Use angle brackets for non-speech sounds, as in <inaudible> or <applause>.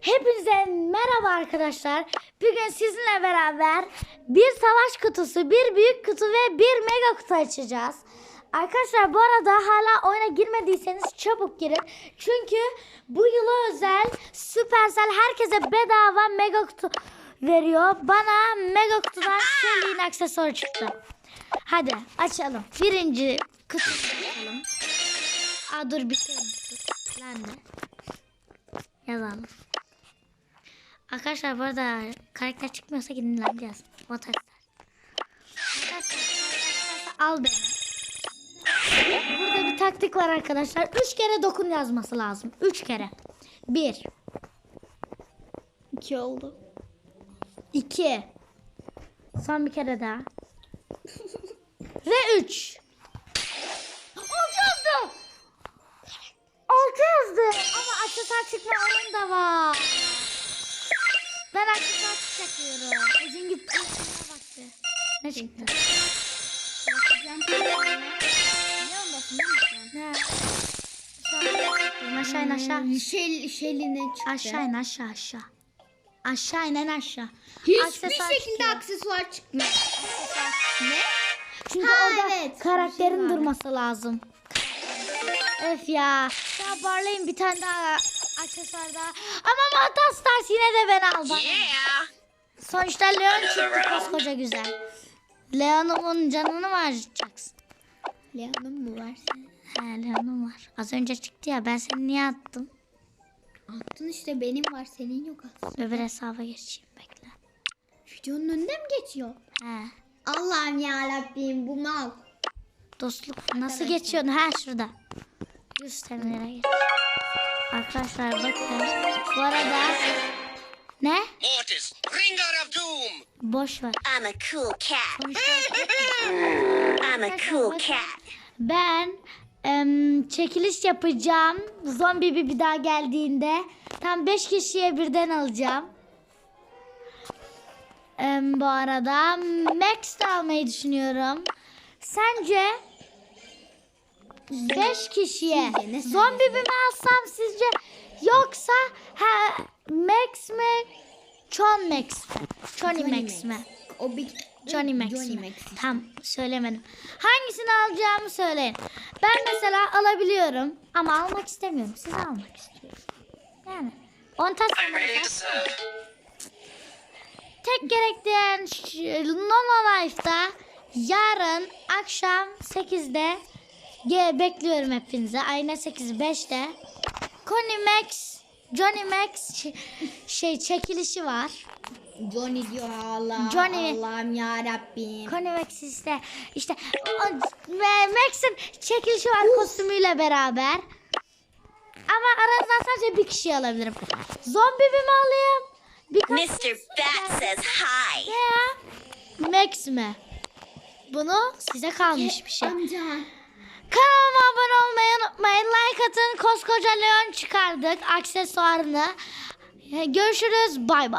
Hepinize merhaba arkadaşlar. Bugün sizinle beraber bir savaş kutusu, bir büyük kutu ve bir mega kutu açacağız. Arkadaşlar bu arada hala oyuna girmediyseniz çabuk girin. Çünkü bu yıla özel Supercell herkese bedava mega kutu veriyor. Bana mega kutudan Shelly'in aksesuarı çıktı. Hadi açalım. Birinci kutu açalım. Aa dur bir şey. Lan de. Yazalım. Arkadaşlar bu arada karakter çıkmıyorsa gidin lan yaz. What Al beni. Burada bir taktik var arkadaşlar. Üç kere dokun yazması lazım. Üç kere. Bir. İki oldu. İki. Son bir kere daha. <laughs> Ve üç. Altı yazdı. Altı yazdı. Ama aksesuar çıkma onun da var. Ben aksesuar çıkacak diyorum. Gibi kılıçına baktı. Ne çıktı? Bakacağım. Ne mi Ne? Aşağı in aşağı. sen? Şel, şeline çıktı. Aşağı in aşağı aşağı. Aşağı inen aşağı. Hiçbir Aksesuar şekilde çıkıyor. aksesuar çıkmıyor. Ne? Çünkü Ha, orada evet. karakterin şey durması lazım. Öf ya. Ya Barley'in bir tane daha aksesuar daha. Ama Mantastas yine de ben aldım. Sonuçta Leon çıktı koskoca güzel. Leon'umun canını mı harcayacaksın? Leon'un mu var senin? He Leon'um var. Az önce çıktı ya ben seni niye attım? Attın işte benim var senin yok aslında. Öbür hesaba geçeyim bekle. Videonun önünde mi geçiyor? He. Allah'ım ya Rabbim bu mal. Dostluk nasıl geçiyorsun? Ha şurada. 100 TL'lere geç. Arkadaşlar bakın. Bu arada ne? Mortis, bringer of doom! Boş ver. I'm a cool cat. I'm a cool cat. ben em, çekiliş yapacağım. Zombi bir, bir daha geldiğinde tam 5 kişiye birden alacağım. Em, bu arada Max de almayı düşünüyorum. Sence 5 kişiye zombi bir mi alsam sizce yoksa ha, Max mi? John Max? Johnny Max mi? O bir Johnny Max Johnny mi? Max. Tam söylemedim. Hangisini alacağımı söyleyin. Ben mesela alabiliyorum ama almak istemiyorum. Siz almak istiyorum. Yani 10 tas tek gerektiren ş- Nova Life'da yarın akşam 8'de ge- bekliyorum hepinize. Ayna 8 5'te. Connie Max Johnny Max şey çekilişi var. Johnny diyor Allah. Johnny. Allah'ım ya Rabbim. Connie Max işte işte o- ve Max'in çekilişi var kostümüyle beraber. Ama aranızdan sadece bir kişi alabilirim. Zombi bir mi alayım? Birkaç Mr. Bat says hi. veya Max mi? Bunu size kalmış bir şey. Amca. Kanalıma abone olmayı unutmayın. Like atın. Koskoca Leon çıkardık aksesuarını. Görüşürüz. Bay bay.